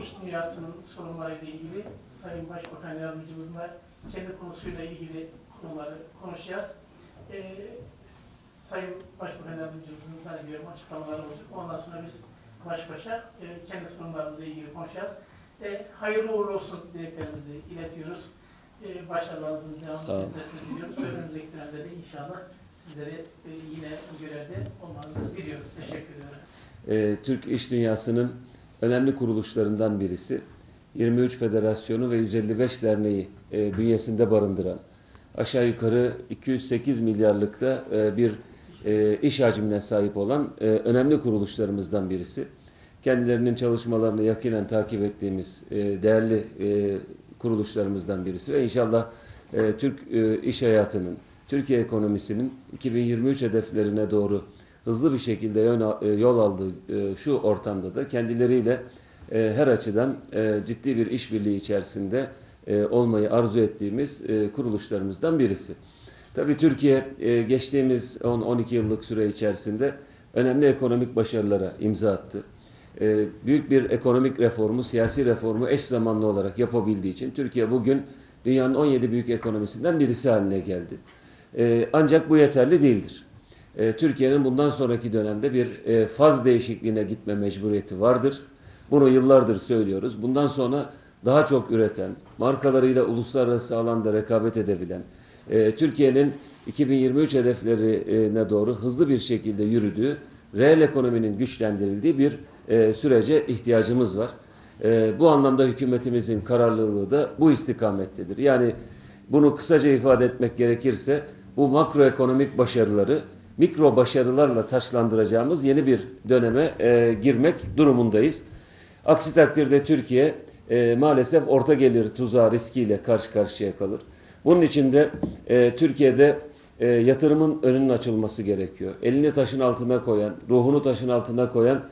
İş dünyasının sorunlarıyla ilgili Sayın Başbakan Yardımcımızla kendi konusuyla ilgili konuları konuşacağız. Ee, Sayın Başbakan Yardımcımızın zannediyorum açıklamaları olacak. Ondan sonra biz baş başa e, kendi sorunlarımızla ilgili konuşacağız. E, hayırlı uğurlu olsun dileklerimizi iletiyoruz. E, başarılarınızın olun. getirmesini diliyoruz. Önümüzdeki dönemde de inşallah sizleri e, yine bu görevde olmanızı diliyoruz. Teşekkür ederim. e, Türk iş dünyasının önemli kuruluşlarından birisi. 23 federasyonu ve 155 derneği e, bünyesinde barındıran aşağı yukarı 208 milyarlıkta e, bir e, iş hacmine sahip olan e, önemli kuruluşlarımızdan birisi. Kendilerinin çalışmalarını yakinen takip ettiğimiz e, değerli e, kuruluşlarımızdan birisi ve inşallah e, Türk e, iş hayatının, Türkiye ekonomisinin 2023 hedeflerine doğru hızlı bir şekilde e, yol aldığı e, şu ortamda da kendileriyle e, her açıdan ciddi bir işbirliği içerisinde olmayı arzu ettiğimiz kuruluşlarımızdan birisi. Tabii Türkiye geçtiğimiz 10-12 yıllık süre içerisinde önemli ekonomik başarılara imza attı. Büyük bir ekonomik reformu, siyasi reformu eş zamanlı olarak yapabildiği için Türkiye bugün dünyanın 17 büyük ekonomisinden birisi haline geldi. Ancak bu yeterli değildir. E, Türkiye'nin bundan sonraki dönemde bir e, faz değişikliğine gitme mecburiyeti vardır. Bunu yıllardır söylüyoruz. Bundan sonra daha çok üreten, markalarıyla uluslararası alanda rekabet edebilen, e, Türkiye'nin 2023 hedeflerine doğru hızlı bir şekilde yürüdüğü, reel ekonominin güçlendirildiği bir e, sürece ihtiyacımız var. E, bu anlamda hükümetimizin kararlılığı da bu istikamettedir. Yani bunu kısaca ifade etmek gerekirse bu makroekonomik başarıları mikro başarılarla taçlandıracağımız yeni bir döneme e, girmek durumundayız. Aksi takdirde Türkiye e, maalesef orta gelir tuzağı riskiyle karşı karşıya kalır. Bunun için de e, Türkiye'de e, yatırımın önünün açılması gerekiyor. Elini taşın altına koyan, ruhunu taşın altına koyan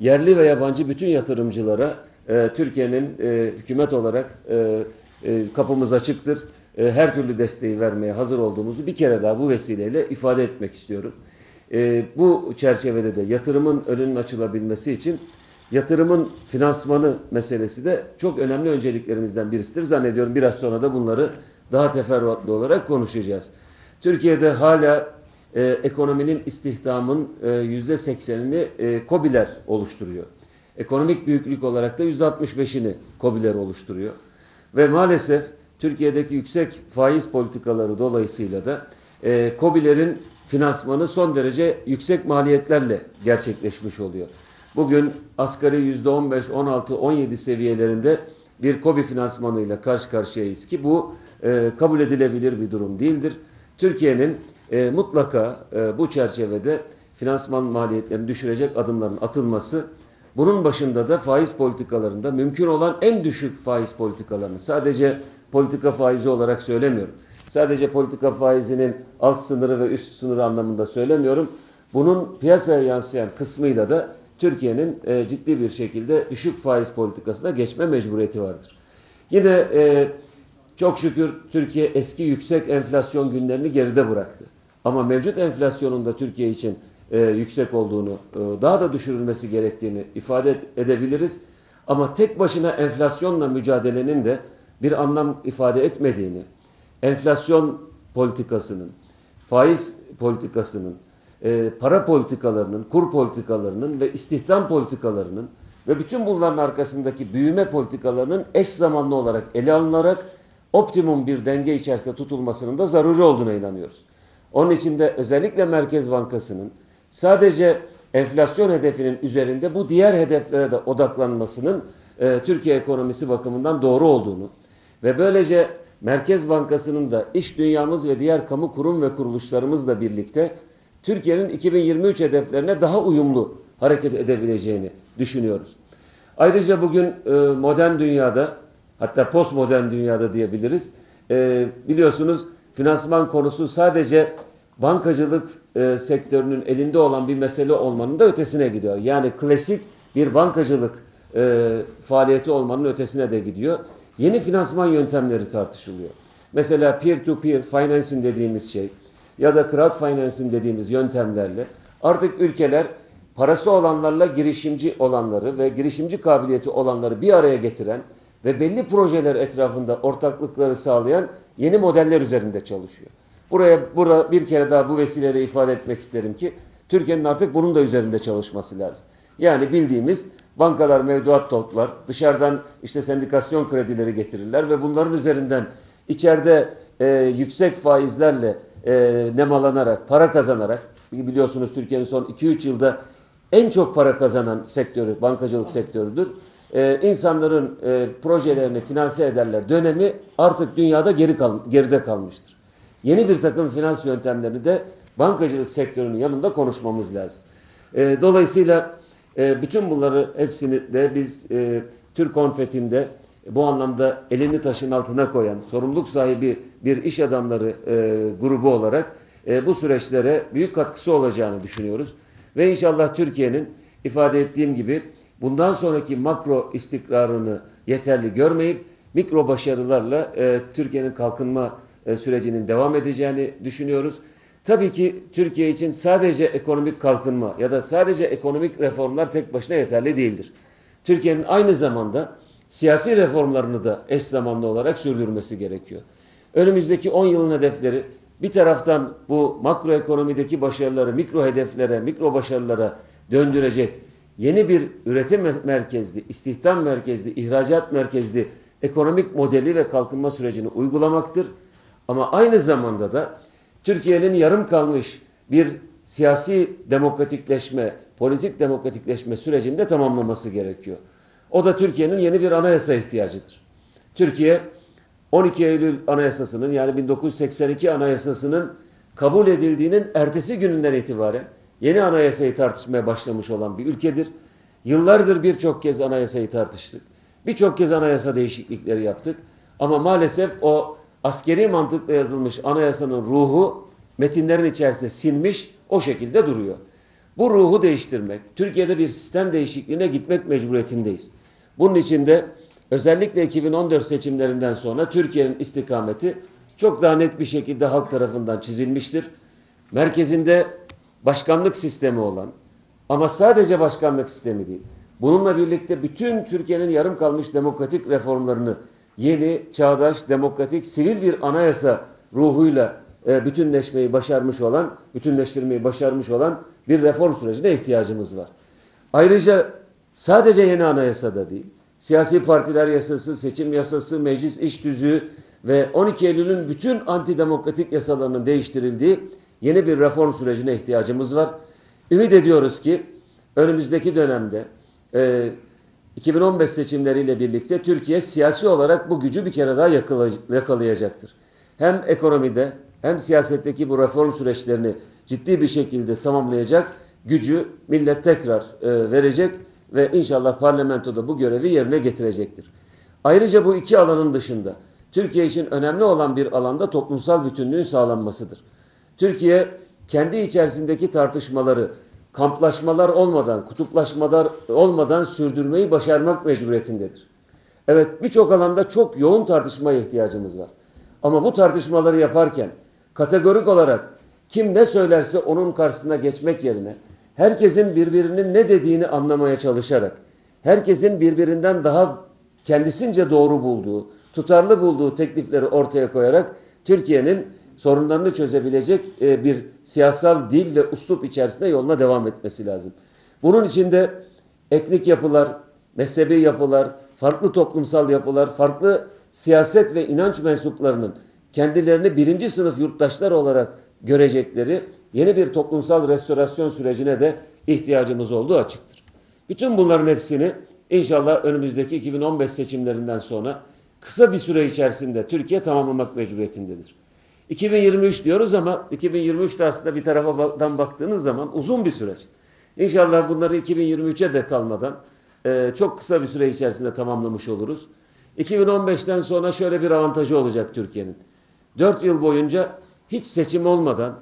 yerli ve yabancı bütün yatırımcılara e, Türkiye'nin e, hükümet olarak e, e, kapımız açıktır. E, her türlü desteği vermeye hazır olduğumuzu bir kere daha bu vesileyle ifade etmek istiyorum. E, bu çerçevede de yatırımın önünün açılabilmesi için yatırımın finansmanı meselesi de çok önemli önceliklerimizden birisidir. Zannediyorum biraz sonra da bunları daha teferruatlı olarak konuşacağız. Türkiye'de hala e, ekonominin istihdamın e, yüzde seksenini e, KOBİ'ler oluşturuyor. Ekonomik büyüklük olarak da yüzde altmış beşini KOBİ'ler oluşturuyor. Ve maalesef Türkiye'deki yüksek faiz politikaları dolayısıyla da e, KOBİ'lerin finansmanı son derece yüksek maliyetlerle gerçekleşmiş oluyor. Bugün asgari yüzde on beş, on altı, on yedi seviyelerinde bir KOBİ finansmanıyla karşı karşıyayız ki bu e, kabul edilebilir bir durum değildir. Türkiye'nin e, mutlaka e, bu çerçevede finansman maliyetlerini düşürecek adımların atılması, bunun başında da faiz politikalarında mümkün olan en düşük faiz politikalarını sadece politika faizi olarak söylemiyorum. Sadece politika faizinin alt sınırı ve üst sınırı anlamında söylemiyorum. Bunun piyasaya yansıyan kısmıyla da Türkiye'nin e, ciddi bir şekilde düşük faiz politikasına geçme mecburiyeti vardır. Yine e, çok şükür Türkiye eski yüksek enflasyon günlerini geride bıraktı. Ama mevcut enflasyonun da Türkiye için e, yüksek olduğunu, e, daha da düşürülmesi gerektiğini ifade edebiliriz. Ama tek başına enflasyonla mücadelenin de bir anlam ifade etmediğini, enflasyon politikasının, faiz politikasının, e, para politikalarının, kur politikalarının ve istihdam politikalarının ve bütün bunların arkasındaki büyüme politikalarının eş zamanlı olarak ele alınarak optimum bir denge içerisinde tutulmasının da zaruri olduğuna inanıyoruz. Onun için de özellikle Merkez Bankası'nın sadece enflasyon hedefinin üzerinde bu diğer hedeflere de odaklanmasının e, Türkiye ekonomisi bakımından doğru olduğunu ve böylece Merkez Bankası'nın da iş dünyamız ve diğer kamu kurum ve kuruluşlarımızla birlikte Türkiye'nin 2023 hedeflerine daha uyumlu hareket edebileceğini düşünüyoruz. Ayrıca bugün e, modern dünyada hatta postmodern dünyada diyebiliriz. E, biliyorsunuz finansman konusu sadece bankacılık e, sektörünün elinde olan bir mesele olmanın da ötesine gidiyor. Yani klasik bir bankacılık e, faaliyeti olmanın ötesine de gidiyor. Yeni finansman yöntemleri tartışılıyor. Mesela peer-to-peer financing dediğimiz şey ya da crowdfinancing dediğimiz yöntemlerle artık ülkeler parası olanlarla girişimci olanları ve girişimci kabiliyeti olanları bir araya getiren ve belli projeler etrafında ortaklıkları sağlayan yeni modeller üzerinde çalışıyor. Buraya bura, bir kere daha bu vesileyle ifade etmek isterim ki Türkiye'nin artık bunun da üzerinde çalışması lazım. Yani bildiğimiz bankalar mevduat toplar, dışarıdan işte sendikasyon kredileri getirirler ve bunların üzerinden içeride e, yüksek faizlerle e, nemalanarak, para kazanarak, biliyorsunuz Türkiye'nin son 2-3 yılda en çok para kazanan sektörü, bankacılık sektörüdür. E, insanların e, projelerini finanse ederler dönemi artık dünyada geri kal geride kalmıştır. Yeni bir takım finans yöntemlerini de bankacılık sektörünün yanında konuşmamız lazım. E, dolayısıyla e, bütün bunları hepsini de biz e, Türk Konfeti'nde bu anlamda elini taşın altına koyan, sorumluluk sahibi bir iş adamları e, grubu olarak e, bu süreçlere büyük katkısı olacağını düşünüyoruz. Ve inşallah Türkiye'nin ifade ettiğim gibi bundan sonraki makro istikrarını yeterli görmeyip mikro başarılarla e, Türkiye'nin kalkınma e, sürecinin devam edeceğini düşünüyoruz. Tabii ki Türkiye için sadece ekonomik kalkınma ya da sadece ekonomik reformlar tek başına yeterli değildir. Türkiye'nin aynı zamanda siyasi reformlarını da eş zamanlı olarak sürdürmesi gerekiyor. Önümüzdeki 10 yılın hedefleri bir taraftan bu makroekonomideki başarıları mikro hedeflere, mikro başarılara döndürecek yeni bir üretim merkezli, istihdam merkezli, ihracat merkezli ekonomik modeli ve kalkınma sürecini uygulamaktır. Ama aynı zamanda da Türkiye'nin yarım kalmış bir siyasi demokratikleşme, politik demokratikleşme sürecinde tamamlaması gerekiyor. O da Türkiye'nin yeni bir anayasa ihtiyacıdır. Türkiye 12 Eylül Anayasası'nın yani 1982 Anayasası'nın kabul edildiğinin ertesi gününden itibaren yeni anayasayı tartışmaya başlamış olan bir ülkedir. Yıllardır birçok kez anayasayı tartıştık. Birçok kez anayasa değişiklikleri yaptık. Ama maalesef o askeri mantıkla yazılmış anayasanın ruhu metinlerin içerisinde sinmiş o şekilde duruyor. Bu ruhu değiştirmek, Türkiye'de bir sistem değişikliğine gitmek mecburiyetindeyiz. Bunun için de özellikle 2014 seçimlerinden sonra Türkiye'nin istikameti çok daha net bir şekilde halk tarafından çizilmiştir. Merkezinde başkanlık sistemi olan ama sadece başkanlık sistemi değil. Bununla birlikte bütün Türkiye'nin yarım kalmış demokratik reformlarını yeni, çağdaş, demokratik, sivil bir anayasa ruhuyla e, bütünleşmeyi başarmış olan, bütünleştirmeyi başarmış olan bir reform sürecine ihtiyacımız var. Ayrıca sadece yeni anayasada değil, siyasi partiler yasası, seçim yasası, meclis iş tüzüğü ve 12 Eylül'ün bütün antidemokratik yasalarının değiştirildiği yeni bir reform sürecine ihtiyacımız var. Ümit ediyoruz ki önümüzdeki dönemde e, 2015 seçimleriyle birlikte Türkiye siyasi olarak bu gücü bir kere daha yakalayacaktır. Hem ekonomide hem siyasetteki bu reform süreçlerini ciddi bir şekilde tamamlayacak gücü millet tekrar e, verecek ve inşallah parlamentoda bu görevi yerine getirecektir. Ayrıca bu iki alanın dışında Türkiye için önemli olan bir alanda toplumsal bütünlüğün sağlanmasıdır. Türkiye kendi içerisindeki tartışmaları kamplaşmalar olmadan, kutuplaşmalar olmadan sürdürmeyi başarmak mecburiyetindedir. Evet birçok alanda çok yoğun tartışmaya ihtiyacımız var. Ama bu tartışmaları yaparken kategorik olarak kim ne söylerse onun karşısına geçmek yerine herkesin birbirinin ne dediğini anlamaya çalışarak, herkesin birbirinden daha kendisince doğru bulduğu, tutarlı bulduğu teklifleri ortaya koyarak Türkiye'nin sorunlarını çözebilecek e, bir siyasal dil ve uslup içerisinde yoluna devam etmesi lazım. Bunun içinde etnik yapılar, mezhebi yapılar, farklı toplumsal yapılar, farklı siyaset ve inanç mensuplarının kendilerini birinci sınıf yurttaşlar olarak görecekleri yeni bir toplumsal restorasyon sürecine de ihtiyacımız olduğu açıktır. Bütün bunların hepsini inşallah önümüzdeki 2015 seçimlerinden sonra kısa bir süre içerisinde Türkiye tamamlamak mecburiyetindedir. 2023 diyoruz ama 2023 de aslında bir tarafadan baktığınız zaman uzun bir süreç. İnşallah bunları 2023'e de kalmadan e, çok kısa bir süre içerisinde tamamlamış oluruz. 2015'ten sonra şöyle bir avantajı olacak Türkiye'nin. 4 yıl boyunca hiç seçim olmadan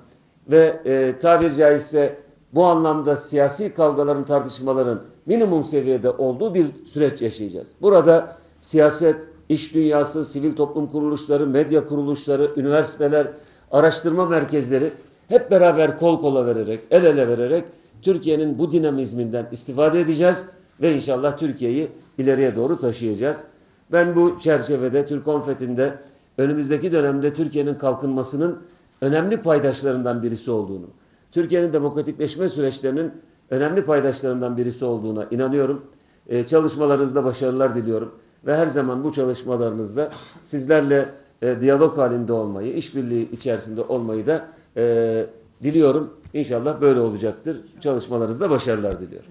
ve e, tabiri caizse bu anlamda siyasi kavgaların, tartışmaların minimum seviyede olduğu bir süreç yaşayacağız. Burada siyaset, iş dünyası, sivil toplum kuruluşları, medya kuruluşları, üniversiteler, araştırma merkezleri hep beraber kol kola vererek, el ele vererek Türkiye'nin bu dinamizminden istifade edeceğiz ve inşallah Türkiye'yi ileriye doğru taşıyacağız. Ben bu çerçevede Türk Konfeti'nde önümüzdeki dönemde Türkiye'nin kalkınmasının önemli paydaşlarından birisi olduğunu, Türkiye'nin demokratikleşme süreçlerinin önemli paydaşlarından birisi olduğuna inanıyorum. Ee, çalışmalarınızda başarılar diliyorum ve her zaman bu çalışmalarınızda sizlerle e, diyalog halinde olmayı, işbirliği içerisinde olmayı da e, diliyorum. İnşallah böyle olacaktır. Çalışmalarınızda başarılar diliyorum.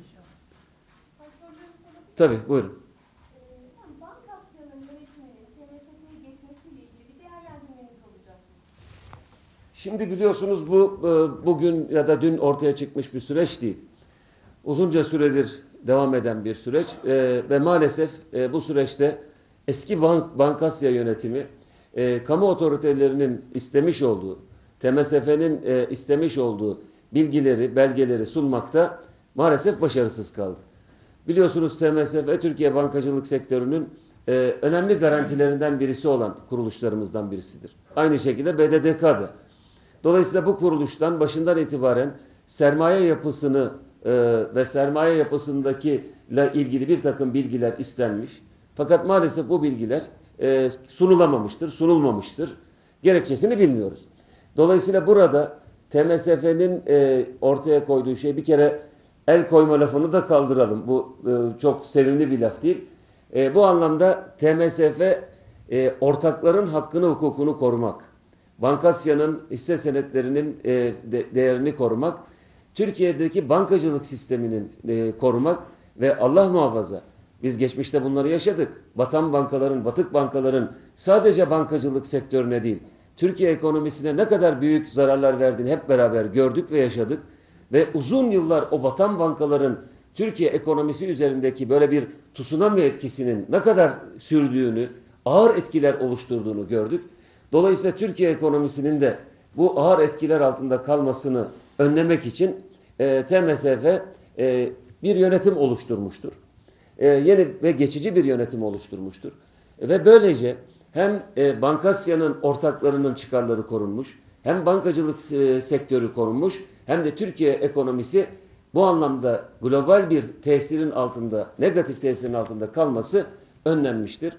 Tabii buyurun. Şimdi biliyorsunuz bu e, bugün ya da dün ortaya çıkmış bir süreç değil. Uzunca süredir devam eden bir süreç e, ve maalesef e, bu süreçte eski bank, Bankasya yönetimi e, kamu otoritelerinin istemiş olduğu, TMSF'nin e, istemiş olduğu bilgileri, belgeleri sunmakta maalesef başarısız kaldı. Biliyorsunuz TMSF Türkiye bankacılık sektörünün e, önemli garantilerinden birisi olan kuruluşlarımızdan birisidir. Aynı şekilde BDDK'da. Dolayısıyla bu kuruluştan başından itibaren sermaye yapısını e, ve sermaye yapısındaki ile ilgili bir takım bilgiler istenmiş. Fakat maalesef bu bilgiler e, sunulamamıştır, sunulmamıştır. Gerekçesini bilmiyoruz. Dolayısıyla burada TMSF'nin e, ortaya koyduğu şey bir kere el koyma lafını da kaldıralım. Bu e, çok sevimli bir laf değil. E, bu anlamda TMSF e, ortakların hakkını hukukunu korumak, Bankasya'nın hisse senetlerinin e, de- değerini korumak, Türkiye'deki bankacılık sisteminin e, korumak ve Allah muhafaza biz geçmişte bunları yaşadık. Batan bankaların, batık bankaların sadece bankacılık sektörüne değil, Türkiye ekonomisine ne kadar büyük zararlar verdiğini hep beraber gördük ve yaşadık. Ve uzun yıllar o batan bankaların Türkiye ekonomisi üzerindeki böyle bir tsunami etkisinin ne kadar sürdüğünü, ağır etkiler oluşturduğunu gördük. Dolayısıyla Türkiye ekonomisinin de bu ağır etkiler altında kalmasını önlemek için e, TMSF e, bir yönetim oluşturmuştur. E, yeni ve geçici bir yönetim oluşturmuştur. E, ve böylece hem e, Bankasya'nın ortaklarının çıkarları korunmuş, hem bankacılık e, sektörü korunmuş, hem de Türkiye ekonomisi bu anlamda global bir tesirin altında, negatif tesirin altında kalması önlenmiştir.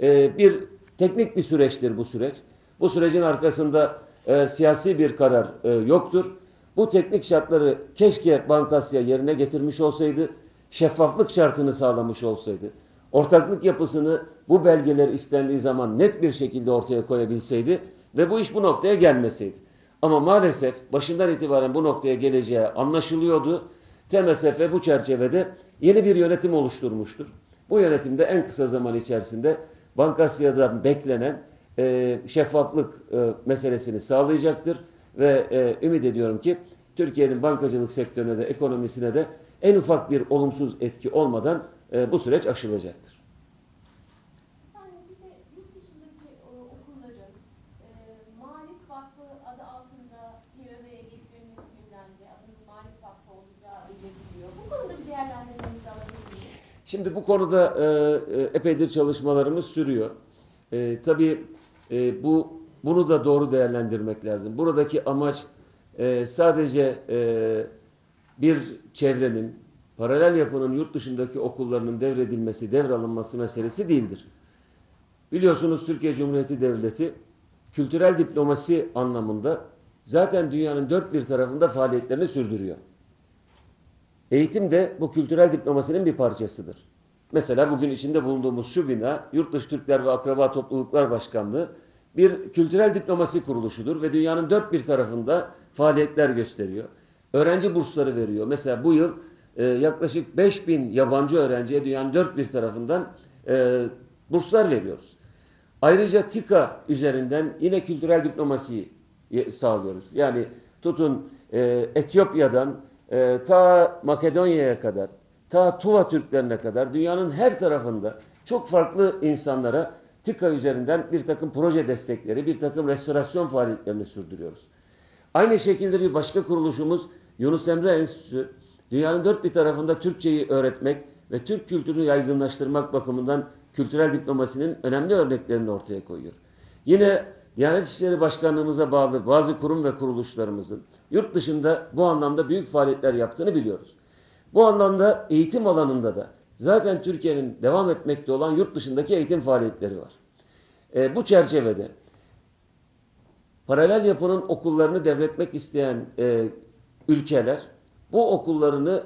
E, bir teknik bir süreçtir bu süreç. Bu sürecin arkasında e, siyasi bir karar e, yoktur. Bu teknik şartları keşke Bankasya yerine getirmiş olsaydı, şeffaflık şartını sağlamış olsaydı, ortaklık yapısını bu belgeler istendiği zaman net bir şekilde ortaya koyabilseydi ve bu iş bu noktaya gelmeseydi. Ama maalesef başından itibaren bu noktaya geleceği anlaşılıyordu. TMSF bu çerçevede yeni bir yönetim oluşturmuştur. Bu yönetimde en kısa zaman içerisinde Bankasya'dan beklenen e, şeffaflık e, meselesini sağlayacaktır ve e, ümit ediyorum ki Türkiye'nin bankacılık sektörüne de ekonomisine de en ufak bir olumsuz etki olmadan e, bu süreç aşılacaktır. Şimdi bu konuda e, e, epeydir çalışmalarımız sürüyor. E, tabii e, bu bunu da doğru değerlendirmek lazım. Buradaki amaç e, sadece e, bir çevrenin, paralel yapının yurt dışındaki okullarının devredilmesi, devralınması meselesi değildir. Biliyorsunuz Türkiye Cumhuriyeti Devleti kültürel diplomasi anlamında zaten dünyanın dört bir tarafında faaliyetlerini sürdürüyor. Eğitim de bu kültürel diplomasinin bir parçasıdır. Mesela bugün içinde bulunduğumuz şu bina Yurtdışı Türkler ve Akraba Topluluklar Başkanlığı bir kültürel diplomasi kuruluşudur ve dünyanın dört bir tarafında faaliyetler gösteriyor. Öğrenci bursları veriyor. Mesela bu yıl e, yaklaşık 5000 yabancı öğrenciye dünyanın dört bir tarafından e, burslar veriyoruz. Ayrıca TİKA üzerinden yine kültürel diplomasiyi sağlıyoruz. Yani tutun e, Etiyopya'dan e, ta Makedonya'ya kadar, ta Tuva Türklerine kadar dünyanın her tarafında çok farklı insanlara TİKA üzerinden bir takım proje destekleri, bir takım restorasyon faaliyetlerini sürdürüyoruz. Aynı şekilde bir başka kuruluşumuz Yunus Emre Enstitüsü, dünyanın dört bir tarafında Türkçeyi öğretmek ve Türk kültürünü yaygınlaştırmak bakımından kültürel diplomasinin önemli örneklerini ortaya koyuyor. Yine Diyanet İşleri Başkanlığımıza bağlı bazı kurum ve kuruluşlarımızın yurt dışında bu anlamda büyük faaliyetler yaptığını biliyoruz. Bu anlamda eğitim alanında da zaten Türkiye'nin devam etmekte olan yurt dışındaki eğitim faaliyetleri var. E, bu çerçevede paralel yapının okullarını devretmek isteyen e, ülkeler bu okullarını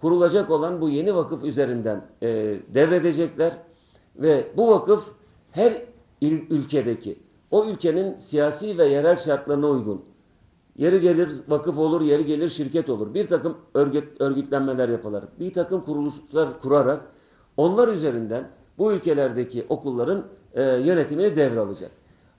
kurulacak olan bu yeni vakıf üzerinden e, devredecekler ve bu vakıf her il, ülkedeki o ülkenin siyasi ve yerel şartlarına uygun yeri gelir vakıf olur, yeri gelir şirket olur. Bir takım örgüt, örgütlenmeler yapılarak, bir takım kuruluşlar kurarak onlar üzerinden bu ülkelerdeki okulların e, yönetimini devralacak.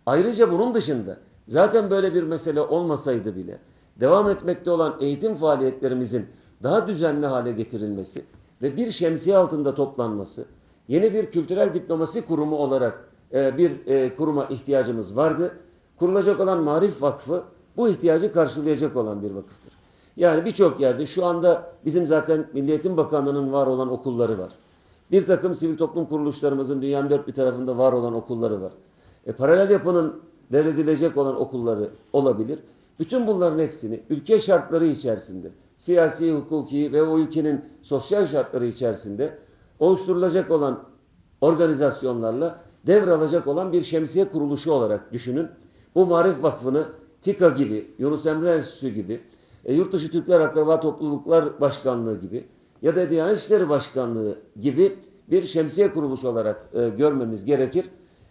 Ayrıca bunun dışında zaten böyle bir mesele olmasaydı bile devam etmekte olan eğitim faaliyetlerimizin daha düzenli hale getirilmesi ve bir şemsiye altında toplanması, yeni bir kültürel diplomasi kurumu olarak e, bir e, kuruma ihtiyacımız vardı. Kurulacak olan Marif Vakfı bu ihtiyacı karşılayacak olan bir vakıftır. Yani birçok yerde şu anda bizim zaten Milli Eğitim Bakanlığı'nın var olan okulları var. Bir takım sivil toplum kuruluşlarımızın dünyanın dört bir tarafında var olan okulları var. E, paralel yapının devredilecek olan okulları olabilir. Bütün bunların hepsini ülke şartları içerisinde, siyasi, hukuki ve o ülkenin sosyal şartları içerisinde oluşturulacak olan organizasyonlarla devralacak olan bir şemsiye kuruluşu olarak düşünün. Bu Marif Vakfı'nı TİKA gibi, Yunus Emre Enstitüsü gibi, e, Yurtdışı Türkler Akraba Topluluklar Başkanlığı gibi ya da Diyanet İşleri Başkanlığı gibi bir şemsiye kuruluşu olarak e, görmemiz gerekir.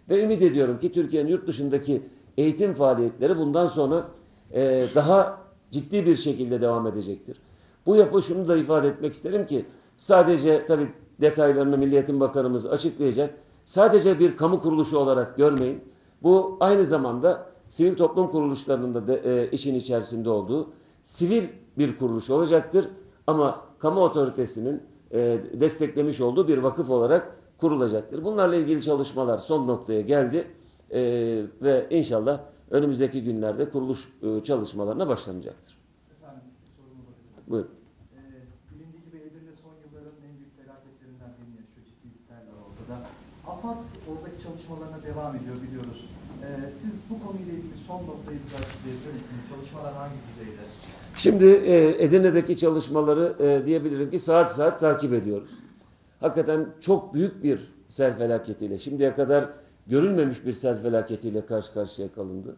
Ve ümit ediyorum ki Türkiye'nin yurt dışındaki eğitim faaliyetleri bundan sonra e, daha ciddi bir şekilde devam edecektir. Bu yapı şunu da ifade etmek isterim ki sadece tabi detaylarını Milli Eğitim Bakanımız açıklayacak. Sadece bir kamu kuruluşu olarak görmeyin. Bu aynı zamanda sivil toplum kuruluşlarının da de, e, işin içerisinde olduğu sivil bir kuruluş olacaktır. Ama kamu otoritesinin e, desteklemiş olduğu bir vakıf olarak kurulacaktır. Bunlarla ilgili çalışmalar son noktaya geldi E, ve inşallah önümüzdeki günlerde kuruluş e, çalışmalarına başlanacaktır. Efendim. Buyurun. Ee, bilindiği gibi Edirne son yılların en büyük felaketlerinden birini yaşıyor. Ciddi riskler var ortada. AFAD oradaki çalışmalarına devam ediyor biliyoruz. Ee, siz bu konuyla ilgili son noktayı açıklayabilir misiniz? Çalışmalar hangi düzeyde? Şimdi e, Edirne'deki çalışmaları e, diyebilirim ki saat saat takip ediyoruz. Hakikaten çok büyük bir sel felaketiyle, şimdiye kadar görülmemiş bir sel felaketiyle karşı karşıya kalındı.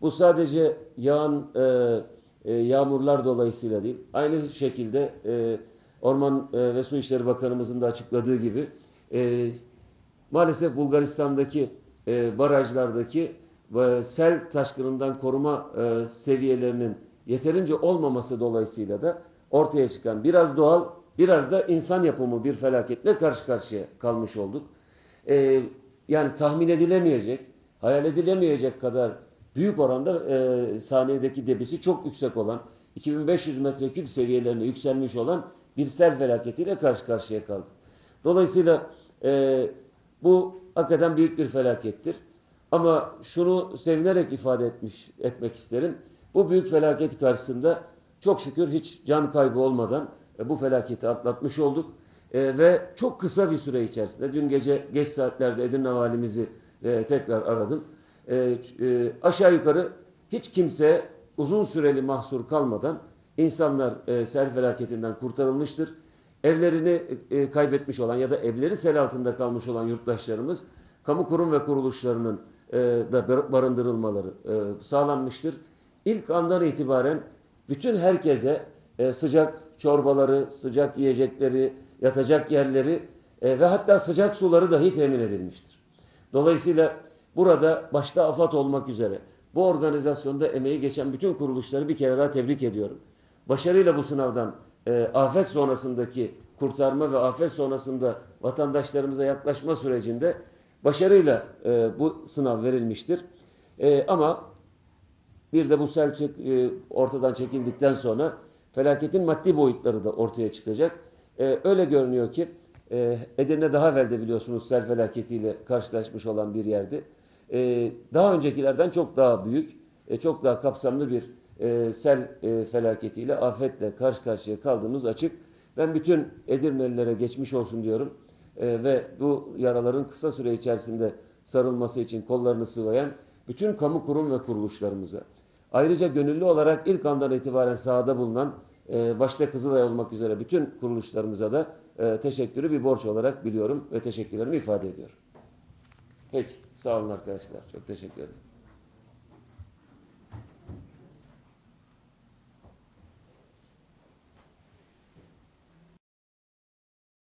Bu sadece yağan e, e, yağmurlar dolayısıyla değil, aynı şekilde e, Orman e, ve Su İşleri Bakanımızın da açıkladığı gibi e, maalesef Bulgaristan'daki e, barajlardaki e, sel taşkınından koruma e, seviyelerinin yeterince olmaması dolayısıyla da ortaya çıkan biraz doğal biraz da insan yapımı bir felaketle karşı karşıya kalmış olduk. E, yani tahmin edilemeyecek, hayal edilemeyecek kadar büyük oranda e, saniyedeki debisi çok yüksek olan 2500 metreküp seviyelerine yükselmiş olan bir sel felaketiyle karşı karşıya kaldık. Dolayısıyla e, bu hakikaten büyük bir felakettir. Ama şunu sevinerek ifade etmiş etmek isterim. Bu büyük felaket karşısında çok şükür hiç can kaybı olmadan e, bu felaketi atlatmış olduk. E, ve çok kısa bir süre içerisinde dün gece geç saatlerde Edirne valimizi e, tekrar aradım. Aşağı yukarı hiç kimse uzun süreli mahsur kalmadan insanlar sel felaketinden kurtarılmıştır. Evlerini e, kaybetmiş olan ya da evleri sel altında kalmış olan yurttaşlarımız kamu kurum ve kuruluşlarının e, da bar- barındırılmaları e, sağlanmıştır. İlk andan itibaren bütün herkese sıcak çorbaları, sıcak yiyecekleri, yatacak yerleri ve hatta sıcak suları dahi temin edilmiştir. Dolayısıyla burada başta AFAD olmak üzere bu organizasyonda emeği geçen bütün kuruluşları bir kere daha tebrik ediyorum. Başarıyla bu sınavdan e, afet sonrasındaki kurtarma ve afet sonrasında vatandaşlarımıza yaklaşma sürecinde başarıyla e, bu sınav verilmiştir. E, ama bir de bu sel çek- e, ortadan çekildikten sonra felaketin maddi boyutları da ortaya çıkacak. E, öyle görünüyor ki e, Edirne daha evvel de biliyorsunuz sel felaketiyle karşılaşmış olan bir yerdi. E, daha öncekilerden çok daha büyük, e, çok daha kapsamlı bir e, sel e, felaketiyle, afetle karşı karşıya kaldığımız açık. Ben bütün Edirnelilere geçmiş olsun diyorum. E, ve bu yaraların kısa süre içerisinde sarılması için kollarını sıvayan bütün kamu kurum ve kuruluşlarımıza, ayrıca gönüllü olarak ilk andan itibaren sahada bulunan, e, başta Kızılay olmak üzere bütün kuruluşlarımıza da e, teşekkürü bir borç olarak biliyorum ve teşekkürlerimi ifade ediyorum. Peki, sağ olun arkadaşlar. Çok teşekkür ederim.